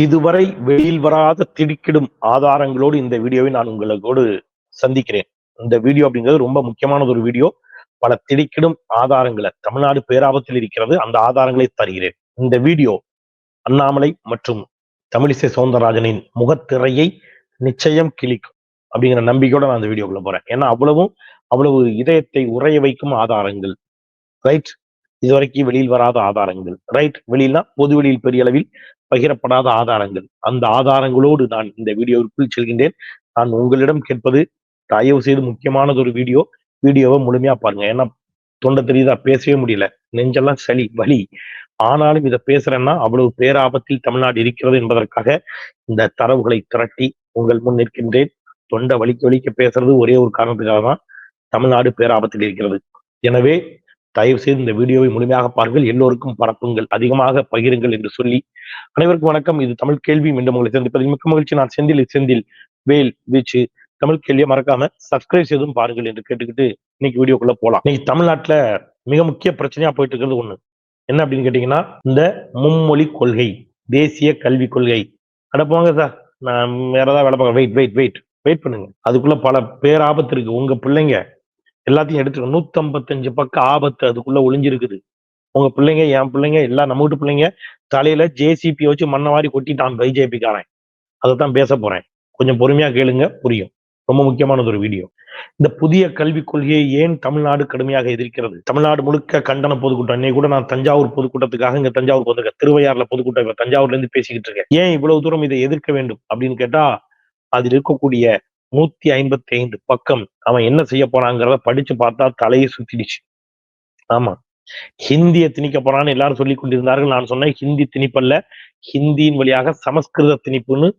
இதுவரை வெளியில் வராத திடுக்கிடும் ஆதாரங்களோடு இந்த வீடியோவை நான் உங்களோடு சந்திக்கிறேன். இந்த வீடியோ அப்படிங்கிறது ரொம்ப முக்கியமானது ஒரு வீடியோ. பல திடுக்கிடும் ஆதாரங்களை தமிழ்நாடு பேராபத்தில் இருக்கிறது அந்த ஆதாரங்களை தருகிறேன். இந்த வீடியோ அண்ணாமலை மற்றும் தமிழிசை சவுந்தரராஜனின் முகத்திரையை நிச்சயம் கிளிக்கும் அப்படிங்கிற நம்பிக்கையோட நான் அந்த வீடியோக்குள்ள போறேன். ஏன்னா அவ்வளவும் அவ்வளவு இதயத்தை உறைய வைக்கும் ஆதாரங்கள். ரைட் இதுவரைக்கும் வெளியில் வராத ஆதாரங்கள். ரைட் வெளியில்னா பொது வெளியில் பெரிய அளவில் பகிரப்படாத ஆதாரங்கள். அந்த ஆதாரங்களோடு நான் இந்த வீடியோவிற்குள் செல்கின்றேன். நான் உங்களிடம் கேட்பது தயவு செய்து முக்கியமானது ஒரு வீடியோ. வீடியோவை முழுமையா பாருங்க. ஏன்னா தொண்டை தெரியுதா? பேசவே முடியல. நெஞ்செல்லாம் சளி வலி. ஆனாலும் இதை பேசுறேன்னா அவ்வளவு பேராபத்தில் தமிழ்நாடு இருக்கிறது என்பதற்காக இந்த தரவுகளை திரட்டி உங்கள் முன் நிற்கின்றேன். தொண்டை வலிக்க வலிக்க பேசுறது ஒரே ஒரு காரணத்துக்காக தான் தமிழ்நாடு பேராபத்தில் இருக்கிறது. எனவே தயவு செய்து இந்த வீடியோவை முழுமையாக பாருங்கள். எல்லோருக்கும் பரப்புங்கள். அதிகமாக பகிருங்கள் என்று சொல்லி அனைவருக்கும் வணக்கம். இது தமிழ் கேள்வி. மீண்டும் உங்களை சந்திப்பதில் மிக்க மகிழ்ச்சி. நான் செந்தில் செந்தில். வேல் வீச்சு தமிழ் கேள்வியை மறக்காம சப்ஸ்கிரைப் செய்தும் பாருங்கள் என்று கேட்டுக்கிட்டு இன்னைக்கு வீடியோக்குள்ள போலாம். இன்னைக்கு தமிழ்நாட்டுல மிக முக்கிய பிரச்சனையா போயிட்டு இருக்கிறது ஒண்ணு. என்ன அப்படின்னு கேட்டீங்கன்னா இந்த மும்மொழி கொள்கை தேசிய கல்விக் கொள்கை. அடப்போங்க சார் நான் வேற ஏதாவது வேலை பார்க்க வெயிட் வெயிட் வெயிட் வெயிட் பண்ணுங்க. அதுக்குள்ள பல பேர் ஆபத்து இருக்கு. உங்க பிள்ளைங்க எல்லாத்தையும் எடுத்துக்கணும் நூத்தம்பத்தஞ்சு பக்கம் ஆபத்து அதுக்குள்ள ஒளிஞ்சிருக்குது. உங்க பிள்ளைங்க என் பிள்ளைங்க எல்லாம் நம்ம வீட்டு பிள்ளைங்க தலையில ஜேசிபி வச்சு மண்ணை வாரி கொட்டிட்டான் பிஜேபிக்காரன் அதை தான் பேச போறேன். கொஞ்சம் பொறுமையா கேளுங்க புரியும். ரொம்ப முக்கியமானது ஒரு வீடியோ. இந்த புதிய கல்விக் கொள்கையை ஏன் தமிழ்நாடு கடுமையாக எதிர்க்கிறது? தமிழ்நாடு முழுக்க கண்டன பொதுக்கூட்டம். இன்னைக்கு கூட நான் தஞ்சாவூர் பொதுக்கூட்டத்துக்காக இங்க தஞ்சாவூர் வந்திருக்கேன். திருவையாறுல பொதுக்கூட்டம் இப்ப தஞ்சாவூர்ல இருந்து பேசிக்கிட்டு இருக்கேன். ஏன் இவ்வளவு தூரம் இதை எதிர்க்க வேண்டும் அப்படின்னு கேட்டா அதில் இருக்கக்கூடிய நூத்தி ஐம்பத்தி ஐந்து பக்கம் அவன் என்ன செய்ய போறாங்கிறத படிச்சு பார்த்தா தலையை சுத்திடுச்சு. ஆமா. ஹிந்தியை திணிக்க போறான்னு எல்லாரும் சொல்லி கொண்டிருந்தார்கள். நான் சொன்னேன் ஹிந்தி திணிப்பல்ல ஹிந்தியின் வழியாக சமஸ்கிருத திணிப்புன்னு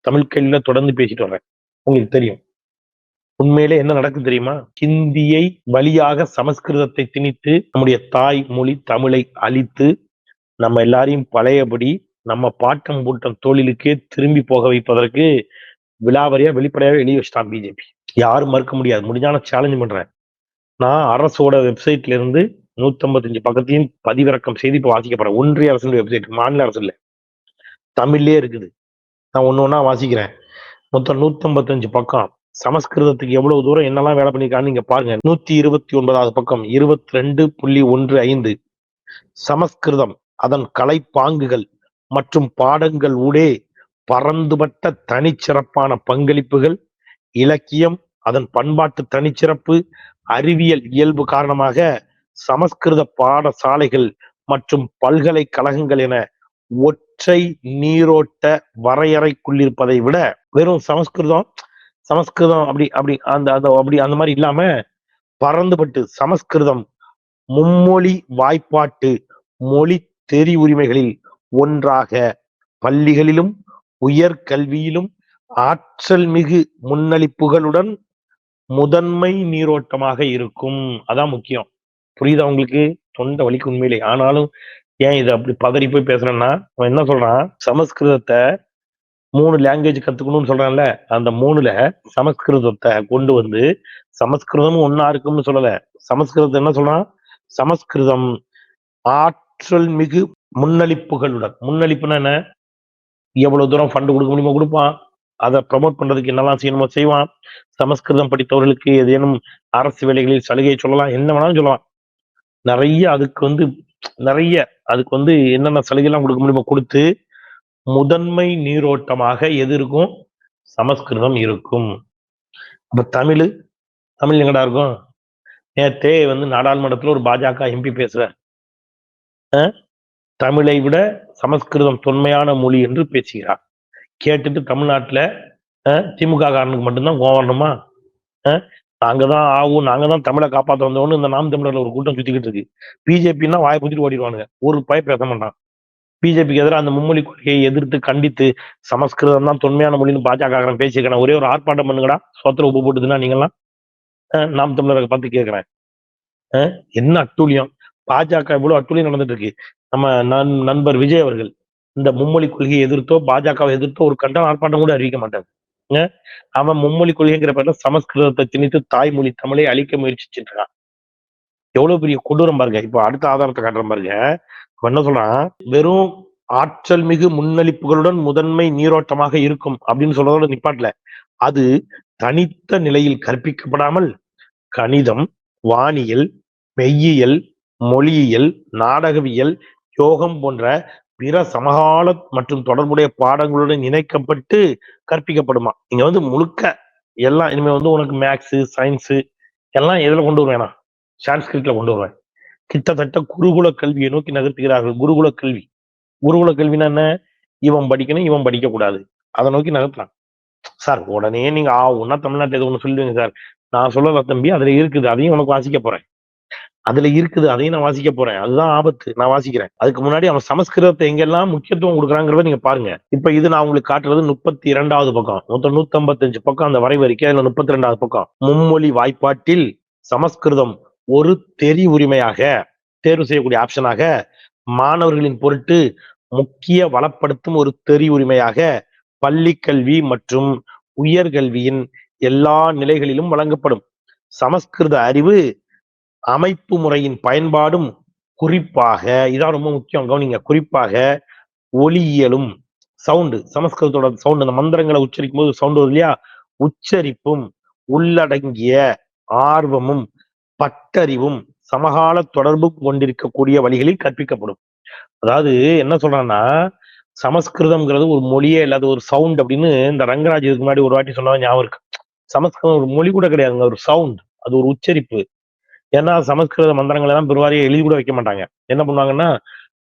தமிழ் கல்வியில தொடர்ந்து பேசிட்டு வர்றேன். உங்களுக்கு தெரியும். உண்மையிலே என்ன நடக்கு தெரியுமா? ஹிந்தியை வழியாக சமஸ்கிருதத்தை திணித்து நம்முடைய தாய் மொழி தமிழை அழித்து நம்ம எல்லாரையும் பழையபடி நம்ம பாட்டம் பூட்டம் தொழிலுக்கே திரும்பி போக வைப்பதற்கு விலாவரியா வெளிப்படையாவே எழுதி வச்சிட்டான் பிஜேபி. யாரும் மறுக்க முடியாது. முடிஞ்சான சேலஞ்ச் பண்றேன். நான் அரசோட வெப்சைட்ல இருந்து நூத்தம்பத்தஞ்சு பக்கத்தையும் பதிவிறக்கம் செய்து இப்போ வாசிக்கப்படுற ஒன்றிய அரசு வெப்சைட் மாநில அரசு இல்லை தமிழ்லயே இருக்குது. நான் ஒன்று ஒன்றா வாசிக்கிறேன். மொத்தம் நூத்தம்பத்தஞ்சு பக்கம். சமஸ்கிருதத்துக்கு எவ்வளவு தூரம் என்னெல்லாம் வேலை பண்ணியிருக்கான்னு நீங்க பாருங்க. நூத்தி இருபத்தி ஒன்பதாவது பக்கம் இருபத்தி ரெண்டு புள்ளி ஒன்று ஐந்து. சமஸ்கிருதம் அதன் கலைப்பாங்குகள் மற்றும் பாடங்கள் ஊடே பரந்துபட்ட தனிச்சிறப்பான பங்களிப்புகள் இலக்கியம் அதன் பண்பாட்டு தனிச்சிறப்பு அறிவியல் இயல்பு காரணமாக சமஸ்கிருத பாடசாலைகள் மற்றும் பல்கலைக்கழகங்கள் என ஒற்றை நீரோட்ட வரையறைக்குள்ளிருப்பதை விட வெறும் சமஸ்கிருதம் சமஸ்கிருதம் அப்படி அப்படி அந்த அந்த அப்படி அந்த மாதிரி இல்லாம பறந்துபட்டு சமஸ்கிருதம் மும்மொழி வாய்ப்பாட்டு மொழி தெரி உரிமைகளில் ஒன்றாக பள்ளிகளிலும் உயர்கல்வியிலும் ஆற்றல் மிகு முன்னளிப்புகளுடன் முதன்மை நீரோட்டமாக இருக்கும். அதான் முக்கியம். புரியுதா உங்களுக்கு? தொண்டை வலிக்கு உண்மையிலே. ஆனாலும் ஏன் இதை அப்படி பதறி போய் பேசுறேன்னா அவன் என்ன சொல்றான்? சமஸ்கிருதத்தை மூணு லாங்குவேஜ் கத்துக்கணும்னு சொல்றான்ல அந்த மூணுல சமஸ்கிருதத்தை கொண்டு வந்து சமஸ்கிருதமும் ஒன்னா இருக்கும்னு சொல்லல. சமஸ்கிருதத்தை என்ன சொல்றான்? சமஸ்கிருதம் ஆற்றல் மிகு முன்னளிப்புகளுடன். முன்னளிப்புனா என்ன? எவ்வளவு தூரம் ஃபண்டு கொடுக்க முடியுமோ கொடுப்பான். அதை ப்ரமோட் பண்றதுக்கு என்னெல்லாம் செய்யணுமோ செய்வான். சமஸ்கிருதம் படித்தவர்களுக்கு ஏதேனும் அரசு வேலைகளில் சலுகை சொல்லலாம். என்ன வேணாலும் சொல்லலாம். நிறைய அதுக்கு வந்து நிறைய அதுக்கு வந்து என்னென்ன சலுகை எல்லாம் கொடுக்க முடியுமோ கொடுத்து முதன்மை நீரோட்டமாக எது இருக்கும்? சமஸ்கிருதம் இருக்கும். அப்ப தமிழ் தமிழ் எங்கடா இருக்கும்? நேத்தே வந்து நாடாளுமன்றத்துல ஒரு பாஜக எம்பி பேசுற தமிழை விட சமஸ்கிருதம் தொன்மையான மொழி என்று பேசுகிறார். கேட்டுட்டு தமிழ்நாட்டுல திமுக காரனுக்கு மட்டும்தான் கோவரணுமா நாங்க தான் ஆகும் நாங்க தான் தமிழை காப்பாற்ற வந்தோம்னு இந்த நாம் தமிழர்ல ஒரு கூட்டம் சுத்திக்கிட்டு இருக்கு. பிஜேபின்னா வாயை புத்திட்டு ஓடிடுவானுங்க. ஒரு பய பேச மாட்டான். பிஜேபிக்கு எதிராக அந்த மும்மொழி கொள்கையை எதிர்த்து கண்டித்து சமஸ்கிருதம் தான் தொன்மையான மொழின்னு பாஜக பேசியிருக்கேன் ஒரே ஒரு ஆர்ப்பாட்டம் பண்ணுங்கடா. சோத்திர உப்பு போட்டுதுன்னா நீங்களாம் நாம் தமிழரை பார்த்து கேட்கிறேன். என்ன அட்டூழியம்? பாஜக இவ்வளவு அட்டூழியம் நடந்துட்டு இருக்கு. நம்ம நன் நண்பர் விஜய் அவர்கள் இந்த மும்மொழி கொள்கையை எதிர்த்தோ பாஜகவை எதிர்த்தோ ஒரு கண்டன ஆர்ப்பாட்டம் கூட அறிவிக்க மாட்டாங்க அவன் மும்மொழி கொள்கைங்கிற பேர்ல சமஸ்கிருதத்தை திணித்து தாய்மொழி தமிழை அழிக்க முயற்சிச்சுட்டு இருக்கான் எவ்வளவு பெரிய கொடூரம் பாருங்க. இப்போ அடுத்த ஆதாரத்தை காட்டுற பாருங்க. என்ன சொல்றான்? வெறும் ஆற்றல் மிகு முன்னளிப்புகளுடன் முதன்மை நீரோட்டமாக இருக்கும் அப்படின்னு சொல்றதோட நிப்பாட்டல. அது தனித்த நிலையில் கற்பிக்கப்படாமல் கணிதம் வானியல் மெய்யியல் மொழியியல் நாடகவியல் யோகம் போன்ற பிற சமகால மற்றும் தொடர்புடைய பாடங்களுடன் இணைக்கப்பட்டு கற்பிக்கப்படுமா? இங்க வந்து முழுக்க எல்லாம் இனிமே வந்து உனக்கு மேக்ஸு சயின்ஸு எல்லாம் எதுல கொண்டு வருவேனா? சான்ஸ்கிரிட்ல கொண்டு வருவேன். கிட்டத்தட்ட குருகுல கல்வியை நோக்கி நகர்த்துகிறார்கள். குருகுல கல்வி. குருகுல கல்வினா என்ன? இவன் படிக்கணும் இவன் படிக்க கூடாது அதை நோக்கி நகர்த்தலாம் சார் உடனே நீங்க ஆ ஒன்னா தமிழ்நாட்டு எது ஒன்று சொல்லுவீங்க சார். நான் சொல்லல தம்பி அதுல இருக்குது. அதையும் உனக்கு வாசிக்க போறேன். அதுல இருக்குது அதையும் நான் வாசிக்க போறேன். அதுதான் ஆபத்து. நான் வாசிக்கிறேன். அதுக்கு முன்னாடி அவன் சமஸ்கிருதத்தை எங்கெல்லாம் முக்கியத்துவம் கொடுக்குறாங்கிறத நீங்க பாருங்க. இப்ப இது நான் உங்களுக்கு காட்டுறது முப்பத்தி இரண்டாவது பக்கம். மொத்தம் நூத்தி ஐம்பத்தஞ்சு பக்கம் அந்த வரைவு அதுல முப்பத்தி ரெண்டாவது பக்கம். மும்மொழி வாய்ப்பாட்டில் சமஸ்கிருதம் ஒரு தெரி உரிமையாக தேர்வு செய்யக்கூடிய ஆப்ஷனாக மாணவர்களின் பொருட்டு முக்கிய வளப்படுத்தும் ஒரு தெரி உரிமையாக பள்ளி கல்வி மற்றும் உயர்கல்வியின் எல்லா நிலைகளிலும் வழங்கப்படும். சமஸ்கிருத அறிவு அமைப்பு முறையின் பயன்பாடும் குறிப்பாக இதான் ரொம்ப முக்கியம் கவனிங்க குறிப்பாக ஒலியியலும் சவுண்டு சமஸ்கிருதத்தோட சவுண்டு அந்த மந்திரங்களை உச்சரிக்கும் போது சவுண்ட் வருது இல்லையா? உச்சரிப்பும் உள்ளடங்கிய ஆர்வமும் பட்டறிவும் சமகால தொடர்பும் கொண்டிருக்கக்கூடிய வழிகளில் கற்பிக்கப்படும். அதாவது என்ன சொல்றான்னா சமஸ்கிருதம்ங்கிறது ஒரு மொழியே இல்லாத ஒரு சவுண்ட் அப்படின்னு இந்த ரங்கராஜ் இதுக்கு முன்னாடி ஒரு வாட்டி சொன்னவன் ஞாபகம் இருக்கு. சமஸ்கிருதம் ஒரு மொழி கூட கிடையாதுங்க ஒரு சவுண்ட் அது ஒரு உச்சரிப்பு. ஏன்னா சமஸ்கிருத மந்திரங்கள் எல்லாம் பெருவாரியை எழுதி கூட வைக்க மாட்டாங்க. என்ன பண்ணுவாங்கன்னா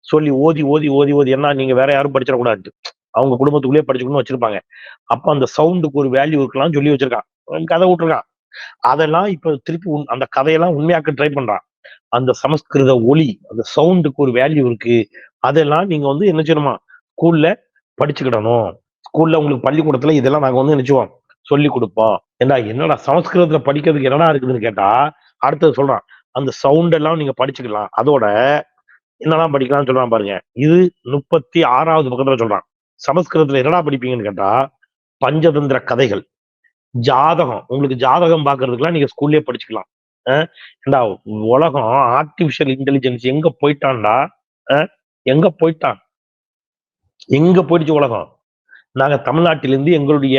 சொல்லி ஓதி ஓதி ஓதி ஓதி என்ன நீங்க வேற யாரும் படிச்சிடக்கூடாது. அவங்க குடும்பத்துக்குள்ளேயே படிச்சுக்கணும்னு வச்சிருப்பாங்க. அப்ப அந்த சவுண்டுக்கு ஒரு வேல்யூ இருக்கலாம் சொல்லி வச்சிருக்கான். கதை விட்டுருக்கான். அதெல்லாம் இப்ப திருப்பி உண்- அந்த கதையெல்லாம் உண்மையாக்க ட்ரை பண்றான். அந்த சமஸ்கிருத ஒலி அந்த சவுண்டுக்கு ஒரு வேல்யூ இருக்கு. அதெல்லாம் நீங்க வந்து என்ன செய்யணுமா? ஸ்கூல்ல படிச்சுக்கிடணும். ஸ்கூல்ல உங்களுக்கு பள்ளிக்கூடத்துல இதெல்லாம் நாங்க வந்து நினைச்சுவோம் சொல்லி கொடுப்போம். ஏன்னா என்னடா சமஸ்கிருதத்துல படிக்கிறதுக்கு என்னடா இருக்குதுன்னு கேட்டா அடுத்தது சொல்றான் அந்த சவுண்ட் எல்லாம் நீங்க படிச்சுக்கலாம். அதோட என்னெல்லாம் படிக்கலாம்னு சொல்றான் பாருங்க. இது முப்பத்தி ஆறாவது பக்கத்துல சொல்றான். சமஸ்கிருதத்துல என்னடா படிப்பீங்கன்னு கேட்டா பஞ்சதந்திர கதைகள். ஜாதகம் உங்களுக்கு ஜாதகம் பாக்குறதுக்குலாம் நீங்க ஸ்கூல்லயே படிச்சுக்கலாம். ஏண்டா உலகம் ஆர்டிபிஷியல் இன்டெலிஜென்ஸ் எங்க போயிட்டான்டா? எங்க போயிட்டான்? எங்க போயிடுச்சு உலகம்? நாங்க தமிழ்நாட்டிலிருந்து எங்களுடைய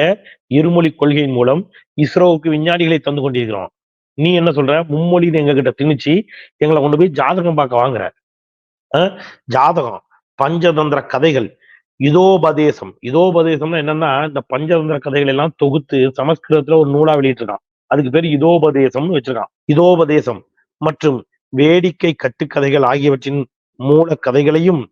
இருமொழி கொள்கையின் மூலம் இஸ்ரோவுக்கு விஞ்ஞானிகளை தந்து கொண்டிருக்கிறோம். நீ என்ன சொல்ற? மும்மொழின்னு எங்க கிட்ட திணிச்சு எங்களை கொண்டு போய் ஜாதகம் பார்க்க வாங்குற. அஹ் ஜாதகம் பஞ்சதந்திர கதைகள் இதோபதேசம். இதோபதேசம்னா என்னன்னா இந்த பஞ்சதந்திர கதைகள் எல்லாம் தொகுத்து சமஸ்கிருதத்துல ஒரு நூலா வெளியிட்டிருக்கான். அதுக்கு பேர் இதோபதேசம்னு வச்சிருக்கான். இதோபதேசம் மற்றும் வேடிக்கை கட்டுக்கதைகள் ஆகியவற்றின் மூல கதைகளையும்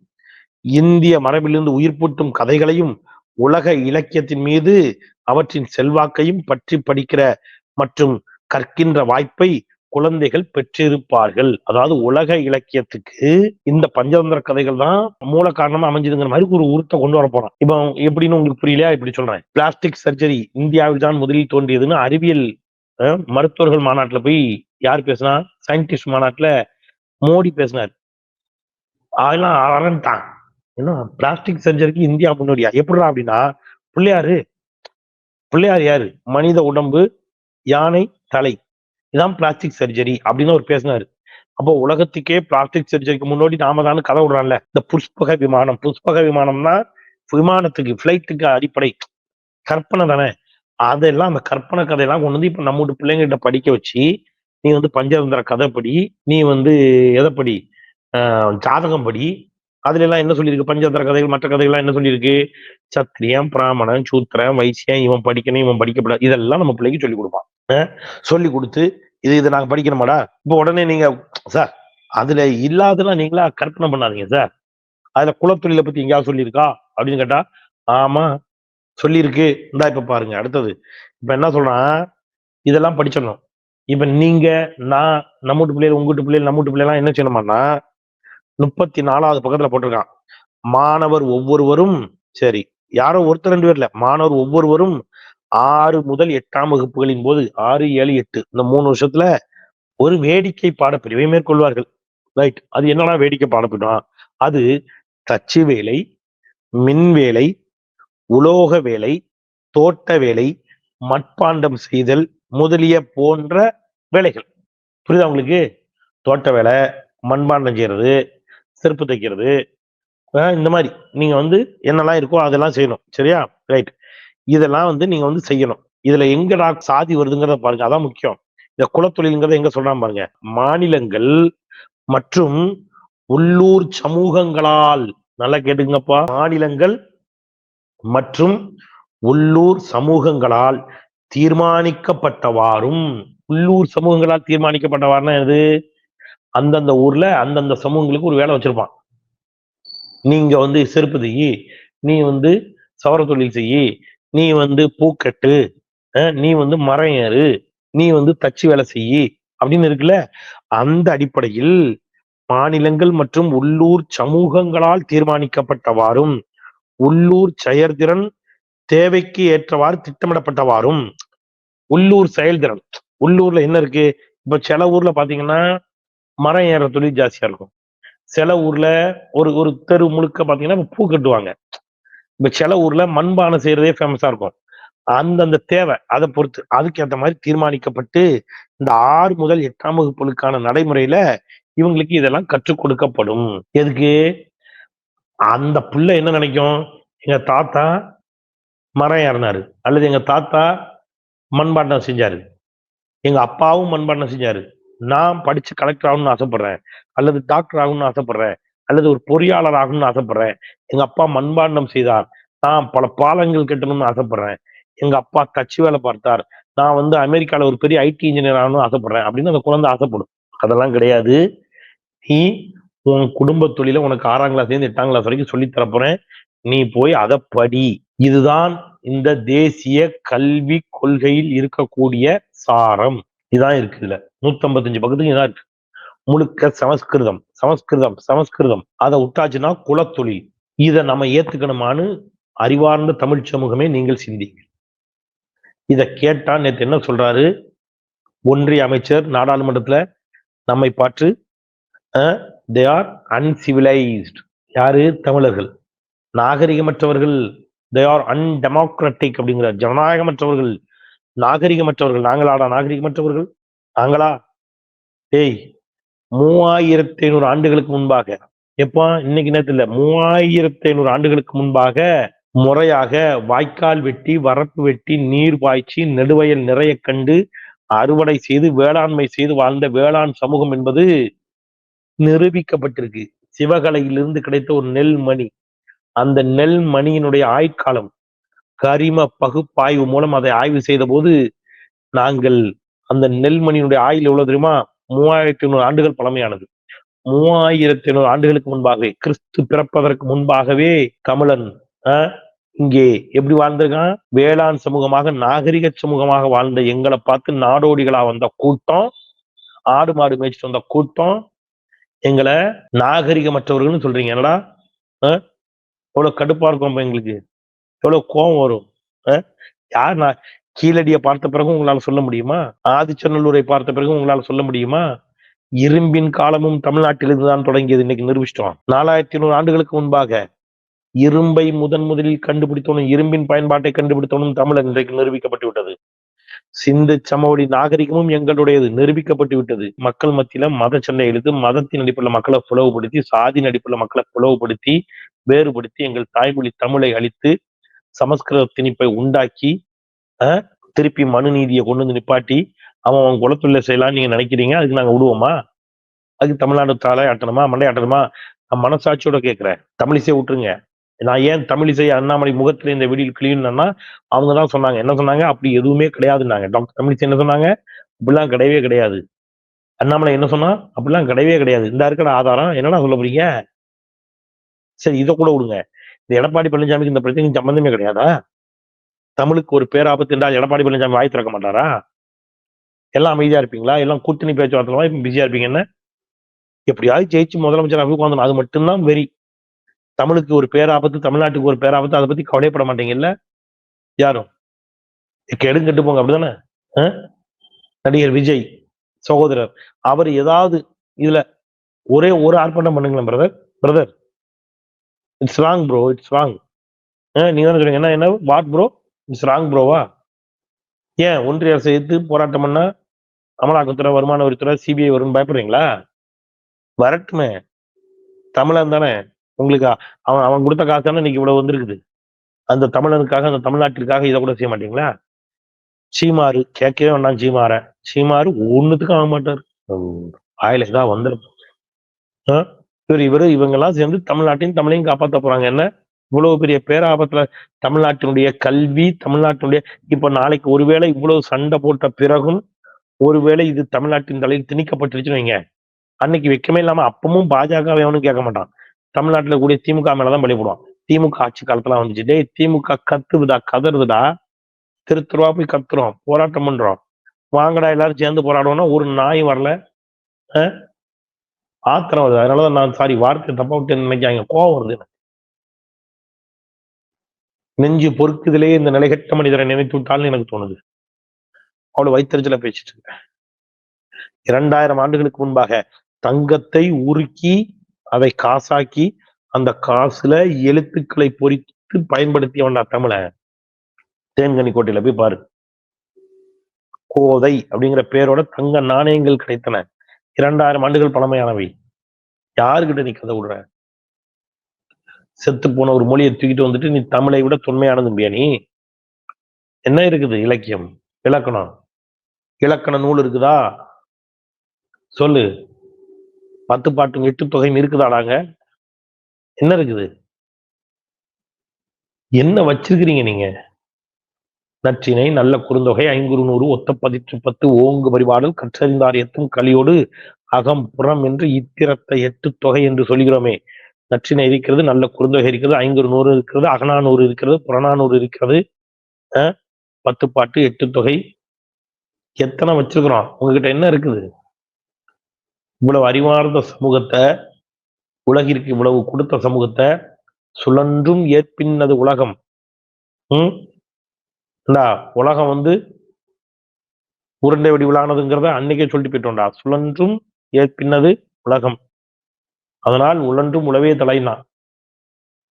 இந்திய மரபிலிருந்து உயிர்ப்பூட்டும் கதைகளையும் உலக இலக்கியத்தின் மீது அவற்றின் செல்வாக்கையும் பற்றி படிக்கிற மற்றும் கற்கின்ற வாய்ப்பை குழந்தைகள் பெற்றிருப்பார்கள். அதாவது உலக இலக்கியத்துக்கு இந்த பஞ்சதந்திர கதைகள் தான் மூல காரணமா அமைஞ்சதுங்கிற மாதிரி ஒரு உருத்தை கொண்டு வர போறான். இப்போ எப்படின்னு உங்களுக்கு புரியலையா? இப்படி சொல்றேன். பிளாஸ்டிக் சர்ஜரி இந்தியாவில் தான் முதலில் தோன்றியதுன்னு அறிவியல் மருத்துவர்கள் மாநாட்டுல போய் யார் பேசினா? சயின்டிஸ்ட் மாநாட்டுல மோடி பேசினார். அதெல்லாம் அரண்டான் என்ன? பிளாஸ்டிக் சர்ஜரிக்கு இந்தியா முன்னோடியா? எப்படிடா அப்படின்னா பிள்ளையாரு பிள்ளையார் யாரு? மனித உடம்பு யானை தலை. இதான் பிளாஸ்டிக் சர்ஜரி அப்படின்னு அவர் பேசினாரு. அப்போ உலகத்துக்கே பிளாஸ்டிக் சர்ஜரிக்கு முன்னாடி நாம தான் கதை விடுறான்ல. இந்த புஷ்பக விமானம். புஷ்பக விமானம்னா விமானத்துக்கு ஃபிளைட்டுக்கு அடிப்படை. கற்பனை தானே. அதெல்லாம் அந்த கற்பனை கதையெல்லாம் கொண்டு வந்து இப்ப நம்ம வீட்டு பிள்ளைங்கிட்ட படிக்க வச்சு நீ வந்து பஞ்சதந்திர கதைப்படி நீ வந்து எதைப்படி ஆஹ் ஜாதகம் படி அதுல எல்லாம் என்ன சொல்லியிருக்கு? பஞ்சதந்திர கதைகள் மற்ற கதைகள்லாம் என்ன சொல்லியிருக்கு? சத்திரியம் பிராமணன் சூத்திரன் வைசியம் இவன் படிக்கணும் இவன் படிக்கப்படாது. இதெல்லாம் நம்ம பிள்ளைக்கு சொல்லி கொடுப்பான். சொல்லி கொடுத்து இது இதை நாங்கள் படிக்கணுமாடா? இப்போ உடனே நீங்க சார் அதுல இல்லாதெல்லாம் நீங்களா கற்பனை பண்ணாதீங்க சார். அதுல குலத்தொழிலை பத்தி எங்கேயாவது சொல்லியிருக்கா? அப்படின்னு கேட்டா ஆமா சொல்லியிருக்கு. இந்தா இப்ப பாருங்க அடுத்தது. இப்ப என்ன சொல்றான் இதெல்லாம் படிச்சிடணும். இப்ப நீங்க நான் நம்ம வீட்டு பிள்ளைகள் உங்க வீட்டு பிள்ளைகள் நம்ம வீட்டு பிள்ளைலாம் என்ன செய்யணுமான்னா முப்பத்தி நாலாவது பக்கத்துல போட்டிருக்கான். மாணவர் ஒவ்வொருவரும் சரி யாரோ ஒருத்தர் ரெண்டு பேர்ல மாணவர் ஒவ்வொருவரும் ஆறு முதல் எட்டாம் வகுப்புகளின் போது ஆறு ஏழு எட்டு இந்த மூணு வருஷத்துல ஒரு வேடிக்கை பாடப்பிரிவை மேற்கொள்வார்கள். ரைட் அது என்னடா வேடிக்கை பாடப்பிரிவா? அது தச்சு வேலை மின் வேலை உலோக வேலை தோட்ட வேலை மட்பாண்டம் செய்தல் முதலிய போன்ற வேலைகள். புரியுதா உங்களுக்கு? தோட்ட வேலை மண்பாண்டம் செய்யறது செருப்பு தைக்கிறது இந்த மாதிரி. நீங்க வந்து என்னெல்லாம் இருக்கோ அதெல்லாம் செய்யணும். சரியா? ரைட் இதெல்லாம் வந்து நீங்க வந்து செய்யணும். இதுல எங்கடா சாதி வருதுங்கிறத பாருங்க. அதான் முக்கியம். இந்த குலத்தொழில்ங்கிறத எங்க சொல்றான் பாருங்க? மாநிலங்கள் மற்றும் உள்ளூர் சமூகங்களால். நல்லா கேட்டுங்கப்பா மாநிலங்கள் மற்றும் உள்ளூர் சமூகங்களால் தீர்மானிக்கப்பட்டவாறும். உள்ளூர் சமூகங்களால் தீர்மானிக்கப்பட்டவாறுனா எது அந்தந்த ஊர்ல அந்தந்த சமூகங்களுக்கு ஒரு வேலை வச்சிருப்பான். நீங்க வந்து செருப்பு தையி நீ வந்து சவர தொழில் செய்யி நீ வந்து பூக்கட்டு நீ வந்து மரம் ஏறு நீ வந்து தச்சு வேலை செய்யி அப்படின்னு இருக்குல்ல? அந்த அடிப்படையில் மாநிலங்கள் மற்றும் உள்ளூர் சமூகங்களால் தீர்மானிக்கப்பட்டவாறும் உள்ளூர் செயற்திறன் தேவைக்கு ஏற்றவாறு திட்டமிடப்பட்டவாறும் உள்ளூர் செயல்திறன். உள்ளூர்ல என்ன இருக்கு? இப்ப சில ஊர்ல பாத்தீங்கன்னா மரம் ஏற தொழில் ஜாஸ்தியா இருக்கும். சில ஊர்ல ஒரு ஒரு தெரு முழுக்க பாத்தீங்கன்னா பூ கட்டுவாங்க. இப்ப சில ஊர்ல மண்பானை செய்யறதே ஃபேமஸா இருக்கும். அந்தந்த தேவை அதை பொறுத்து. அதுக்கேற்ற மாதிரி தீர்மானிக்கப்பட்டு இந்த ஆறு முதல் எட்டாம் வகுப்புகளுக்கான நடைமுறையில இவங்களுக்கு இதெல்லாம் கற்றுக் கொடுக்கப்படும். எதுக்கு? அந்த புள்ள என்ன நினைக்கும்? எங்க தாத்தா மரம் ஏறினாரு. அல்லது எங்க தாத்தா மண்பாண்டம் செஞ்சாரு. எங்க அப்பாவும் மண்பாண்டம் செஞ்சாரு. நான் படிச்சு கலெக்டர் ஆகணும்னு ஆசைப்படுறேன். அல்லது டாக்டர் ஆகணும்னு ஆசைப்படுறேன். அல்லது ஒரு பொறியாளர் ஆகணும்னு ஆசைப்படுறேன். எங்க அப்பா மண்பாண்டம் செய்தார். நான் பல பாலங்கள் கட்டணும்னு ஆசைப்படுறேன். எங்க அப்பா தச்சு வேலை பார்த்தார். நான் வந்து அமெரிக்கால ஒரு பெரிய ஐடி இன்ஜினியர் ஆகணும்னு ஆசைப்படுறேன் அப்படின்னு அந்த குழந்தை ஆசைப்படும். அதெல்லாம் கிடையாது. நீ உன் குடும்ப தொழில உனக்கு ஆறாம் கிளாஸ் இருந்து எட்டாம் கிளாஸ் வரைக்கும் சொல்லி தரப்போறேன் நீ போய் அதை படி. இதுதான் இந்த தேசிய கல்வி கொள்கையில் இருக்கக்கூடிய சாரம். இதான் இருக்கு இதுல. நூத்தம்பத்தஞ்சு பக்கத்துக்கு இதான் இருக்கு. முழுக்க சமஸ்கிருதம். சமஸ்கிருதம் சமஸ்கிருதம். அதை விட்டாச்சுன்னா குலத்தொழில். இதை நம்ம ஏத்துக்கணுமான்னு அறிவார்ந்த தமிழ் சமூகமே நீங்கள் சிந்திங்க. இதை கேட்டா நேற்று என்ன சொல்றாரு? ஒன்றிய அமைச்சர் நாடாளுமன்றத்துல நம்மை பார்த்து தே ஆர் அன்சிவிலைஸ்ட் யாரு? தமிழர்கள். நாகரிகமற்றவர்கள். தே ஆர் அன்டெமோக்ராட்டிக் அப்படிங்கிறார். ஜனநாயகமற்றவர்கள். நாகரிகமற்றவர்கள். நாங்களாடா நாகரிகமற்றவர்கள்? நாங்களா? ஏய் மூவாயிரத்தி ஐநூறு ஆண்டுகளுக்கு முன்பாக. எப்போ இன்னைக்கு நேரத்தில் மூவாயிரத்தி ஐநூறு ஆண்டுகளுக்கு முன்பாக முறையாக வாய்க்கால் வெட்டி வரப்பு வெட்டி நீர் பாய்ச்சி நெடுவயல் நிறைய கண்டு அறுவடை செய்து வேளாண்மை செய்து வாழ்ந்த வேளாண் சமூகம் என்பது நிரூபிக்கப்பட்டிருக்கு. சிவகலையிலிருந்து கிடைத்த ஒரு நெல் மணி அந்த நெல் மணியினுடைய ஆயுட்காலம் கரிம பகுப்பாய்வு மூலம் அதை ஆய்வு செய்த போது நாங்கள் அந்த நெல்மணியினுடைய ஆயுள் எவ்வளவு தெரியுமா? மூவாயிரத்தி ஐநூறு ஆண்டுகள் பழமையானது மூவாயிரத்தி ஐநூறு ஆண்டுகளுக்கு முன்பாகவே கிறிஸ்து பிறப்பதற்கு முன்பாகவே கமலன் ஆஹ், இங்கே எப்படி வாழ்ந்திருக்கான் வேளாண் சமூகமாக நாகரிக சமூகமாக வாழ்ந்த எங்களை பார்த்து நாடோடிகளா வந்த கூட்டம் ஆடு மாடு மேய்ச்சிட்டு வந்த கூட்டம் எங்களை நாகரிகமற்றவர்கள்னு சொல்றீங்க என்னடா ஆஹ்? எவ்வளவு கடுப்பா இருக்கும் எங்களுக்கு எவ்வளவு கோபம் வரும் ஆஹ்? யார் நான் கீழடியை பார்த்த பிறகு உங்களால சொல்ல முடியுமா? ஆதிச்சநல்லூரை பார்த்த பிறகு உங்களால சொல்ல முடியுமா? இரும்பின் காலமும் தமிழ்நாட்டிலிருந்து தான் தொடங்கியது இன்னைக்கு நிரூபிச்சிட்டோம். நாலாயிரத்தி நூறு ஆண்டுகளுக்கு முன்பாக இரும்பை முதன் முதலில் கண்டுபிடித்தோனும் இரும்பின் பயன்பாட்டை கண்டுபிடித்தோனும் தமிழன் இன்றைக்கு நிரூபிக்கப்பட்டு விட்டது. சிந்து சமவெளி நாகரிகமும் எங்களுடையது நிரூபிக்கப்பட்டு விட்டது. மக்கள் மத்தியில மத சண்டை எழுத்து மதத்தின் அடிப்படையில் மக்களை புலவுபடுத்தி சாதியின் அடிப்படையில் மக்களை புலவுபடுத்தி வேறுபடுத்தி எங்கள் தாய்மொழி தமிழை அழித்து சமஸ்கிருத திணிப்பை உண்டாக்கி திருப்பி மனு நீதியை கொண்டு வந்து நிப்பாட்டி அவன் அவன் குளத்துள்ள செய்யலாம்னு நீங்க நினைக்கிறீங்க அதுக்கு நாங்க விடுவோமா? அதுக்கு தமிழ்நாடு தாளை ஆட்டணுமா மண்டை ஆட்டணுமா? நான் மனசாட்சியோட கேட்கிறேன் தமிழிசை விட்டுருங்க. நான் ஏன் தமிழிசை அண்ணாமலை முகத்துல இந்த வீடியோ கிளீன்னா அவங்க தான் சொன்னாங்க. என்ன சொன்னாங்க? அப்படி எதுவுமே கிடையாதுன்னாங்க. டாக்டர் தமிழிசை என்ன சொன்னாங்க? அப்படிலாம் கிடையவே கிடையாது. அண்ணாமலை என்ன சொன்னா? அப்படிலாம் கிடையவே கிடையாது. இந்த இருக்கிற ஆதாரம் என்னடா சொல்ல போறீங்க? சரி இதை கூட விடுங்க. இந்த எடப்பாடி பழனிசாமிக்கு இந்த பிரச்சனைக்கு சம்பந்தமே கிடையாதா? தமிழுக்கு ஒரு பேராபத்து என்றால் எடப்பாடி பழனிசாமி வாய் திறக்க மாட்டாரா? எல்லாம் அமைதியா இருப்பீங்களா? எல்லாம் கூட்டணி பேச்சுவார்த்தை இப்ப பிஸியா இருப்பீங்க? என்ன? எப்படியாவது ஜெயிச்சு முதலமைச்சர் உட்காந்து அது மட்டும்தான் வெறி. தமிழுக்கு ஒரு பேராபத்து தமிழ்நாட்டுக்கு ஒரு பேராபத்து அதை பத்தி கவலைப்பட மாட்டீங்கல்ல யாரும்? கெடும் கெட்டு போங்க அப்படிதானே? நடிகர் விஜய் சகோதரர் அவர் ஏதாவது இதுல ஒரே ஒரு ஆர்ப்பாட்டம் பண்ணுங்களேன் brother brother it's wrong bro it's wrong நீங்க தானே சொல்றீங்க. என்ன என்ன? வாட் ப்ரோ இட்ஸ் ராங் ப்ரோவா ஏன் ஒன்றிய அரசை எதிர்த்து போராட்டம் பண்ணா அமலாக்கத்துறை வருமான வரித்துறை சிபிஐ வரும்னு பயப்படுறீங்களா? வரட்டுமே. தமிழன் தானே. உங்களுக்கு அவன் அவன் கொடுத்த காசு தானே இன்னைக்கு இவ்வளவு வந்திருக்குது. அந்த தமிழனுக்காக அந்த தமிழ்நாட்டிற்காக இதை கூட செய்ய மாட்டீங்களா? சீமாறு கேட்கவே வேண்டாம் சீமாற சீமாறு ஒண்ணுத்துக்கும் ஆக மாட்டார். ஆயில ஏதாவது வந்துடும் இவர் இவரு இவங்கெல்லாம் சேர்ந்து தமிழ்நாட்டையும் தமிழையும் காப்பாற்ற போறாங்க. என்ன? இவ்வளவு பெரிய பேராபத்துல தமிழ்நாட்டினுடைய கல்வி தமிழ்நாட்டினுடைய இப்ப நாளைக்கு ஒருவேளை இவ்வளவு சண்டை போட்ட பிறகும் ஒருவேளை இது தமிழ்நாட்டின் தலையில் திணிக்கப்பட்டுருச்சுன்னு வைங்க. அன்னைக்கு வெக்கமே இல்லாம அப்பமும் பாஜக வேணும்னு கேட்க மாட்டான். தமிழ்நாட்டுல கூடிய திமுக மேலதான் பலிபடுவான் திமுக ஆட்சி காலத்துல வந்துச்சு. டேய் திமுக கத்துதுடா கதறுதுடா. திருத்துருவா போய் கத்துறோம் போராட்டம் பண்றோம். வாங்கடா எல்லாரும் சேர்ந்து போராடுவோம்னா ஒரு நாய் வரல. ஆத்திரம் வருது. அதனாலதான் நான் சாரி வார்த்தை தப்பா விட்டு நினைக்காங்க கோவம் வருது நெஞ்சு பொறுக்குதிலே இந்த நிலைகட்ட மனிதரை நினைத்து விட்டால்னு எனக்கு தோணுது. அவ்வளவு வைத்தறிச்சல பேசிட்டு இருக்கேன். இரண்டாயிரம் ஆண்டுகளுக்கு முன்பாக தங்கத்தை உருக்கி அதை காசாக்கி அந்த காசுல எழுத்துக்களை பொறித்து பயன்படுத்தியவன்டா தமிழ. தேன்கனி கோட்டையில போய் பாரு. கோதை அப்படிங்கிற பேரோட தங்க நாணயங்கள் கிடைத்தன. இரண்டாயிரம் ஆண்டுகள் பழமையானவை. யாருக்கிட்ட நீ கதை விடுற? செத்து போன ஒரு மொழியை தூக்கிட்டு வந்துட்டு நீ தமிழை விட தொன்மையானது நீ? என்ன இருக்குது இலக்கியம்? இலக்கணம். இலக்கண நூல் இருக்குதா? சொல்லு. பத்து பாட்டும் எட்டு தொகையும் இருக்குதாடாங்க? என்ன இருக்குது? என்ன வச்சிருக்கிறீங்க நீங்க? நற்றினை நல்ல குறுந்தொகை ஐங்குறு நூறு ஒத்த பதிற்று பத்து ஓங்கு பரிபாடல் கற்றறிந்தாரியத்தும் கலியோடு அகம் புறம் என்று இத்திரத்த எட்டு தொகை என்று சொல்கிறோமே. நற்றினை இருக்கிறது நல்ல குறுந்தொகை இருக்கிறது ஐங்குறு நூறு இருக்கிறது அகநானூறு இருக்கிறது புறநானூறு இருக்கிறது பத்து பாட்டு எட்டு தொகை எத்தனை வச்சிருக்கிறோம்? உங்ககிட்ட என்ன இருக்குது? இவ்வளவு அறிவார்ந்த சமூகத்தை உலகிற்கு இவ்வளவு கொடுத்த சமூகத்தை சுழன்றும் ஏற்பின்னது உலகம். உம் உலகம் வந்து உருண்டை வடிவிலானதுங்கிறத அன்னைக்கே சொல்லிட்டு போயிட்டோம்டா. சுழன்றும் ஏற்பின்னது உலகம். அதனால் உழன்றும் உழவே தலைனான்.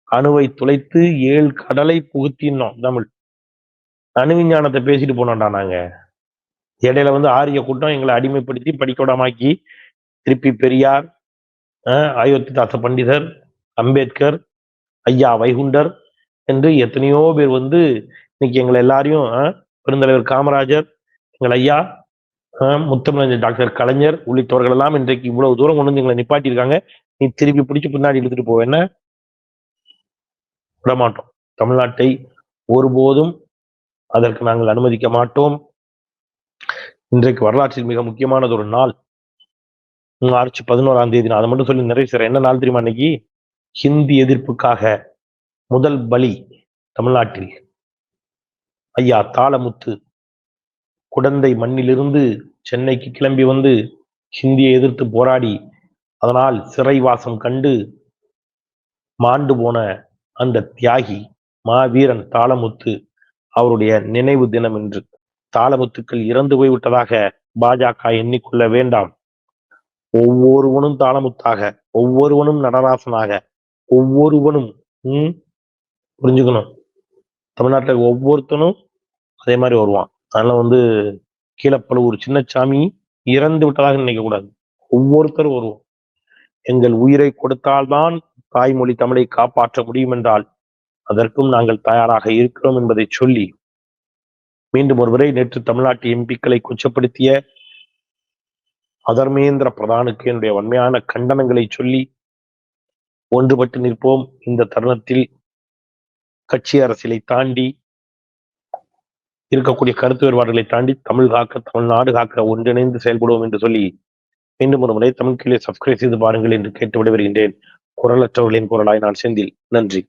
அணுவை துளைத்து ஏழு கடலை புகுத்தினோம் தமிழ். அணு விஞ்ஞானத்தை பேசிட்டு போனோம்டா நாங்க. இடையில வந்து ஆரிய கூட்டம் எங்களை அடிமைப்படுத்தி படிக்கோடமாக்கி திருப்பி பெரியார் அயோத்திதாச பண்டிதர் அம்பேத்கர் ஐயா வைகுண்டர் என்று எத்தனையோ பேர் வந்து இன்னைக்கு எங்களை எல்லாரையும் பெருந்தலைவர் காமராஜர் எங்கள் ஐயா முத்தமிழஞ்சர் டாக்டர் கலைஞர் உள்ளிட்டவர்கள் எல்லாம் இன்றைக்கு இவ்வளவு தூரம் கொண்டு வந்து எங்களை நிப்பாட்டியிருக்காங்க. நீ திருப்பி பிடிச்சி பின்னாடி எடுத்துட்டு போவ. என்ன? விடமாட்டோம். தமிழ்நாட்டை ஒருபோதும் அதற்கு நாங்கள் அனுமதிக்க மாட்டோம். இன்றைக்கு வரலாற்றில் மிக முக்கியமானது ஒரு நாள். மார்ச் பதினோராம் தேதி அதை மட்டும் சொல்லி நிறைய சார் என்ன நாள் தெரியுமா அன்னைக்கு ஹிந்தி எதிர்ப்புக்காக முதல் பலி தமிழ்நாட்டில். ஐயா தாளமுத்து குடந்தை மண்ணிலிருந்து சென்னைக்கு கிளம்பி வந்து ஹிந்தியை எதிர்த்து போராடி அதனால் சிறைவாசம் கண்டு மாண்டு போன அந்த தியாகி மாவீரன் தாளமுத்து அவருடைய நினைவு தினம் என்று தாளமுத்துக்கள் இறந்து போய்விட்டதாக பாஜக எண்ணிக்கொள்ள வேண்டாம். ஒவ்வொருவனும் தாளமுத்தாக ஒவ்வொருவனும் நடராசனாக ஒவ்வொருவனும் உம் புரிஞ்சுக்கணும். தமிழ்நாட்டில் ஒவ்வொருத்தனும் அதே மாதிரி வருவான். அதனால வந்து கீழப்பழுவூர் சின்னச்சாமி இறந்து விட்டதாக நினைக்க கூடாது ஒவ்வொருத்தரும் வருவோம் எங்கள் உயிரை கொடுத்தால்தான் தாய்மொழி தமிழை காப்பாற்ற முடியும் என்றால் அதற்கும் நாங்கள் தயாராக இருக்கிறோம் என்பதை சொல்லி மீண்டும் ஒருவரை நேற்று தமிழ்நாட்டு எம்பிக்களை குச்சப்படுத்திய அதர்மேந்திர பிரதானுக்கு என்னுடைய வன்மையான கண்டனங்களை சொல்லி ஒன்றுபட்டு நிற்போம். இந்த தருணத்தில் கட்சி அரசியலை தாண்டி இருக்கக்கூடிய கருத்து வேறுபாடுகளை தாண்டி தமிழ் காக்க தமிழ்நாடு காக்க ஒன்றிணைந்து செயல்படுவோம் என்று சொல்லி மீண்டும் ஒரு முறை தமிழ் கீழே சப்ஸ்கிரைப் செய்து பாருங்கள் என்று கேட்டு விடைபெறுகின்றேன். குரலற்றவர்களின் குரலாய் நான் செந்தில். நன்றி.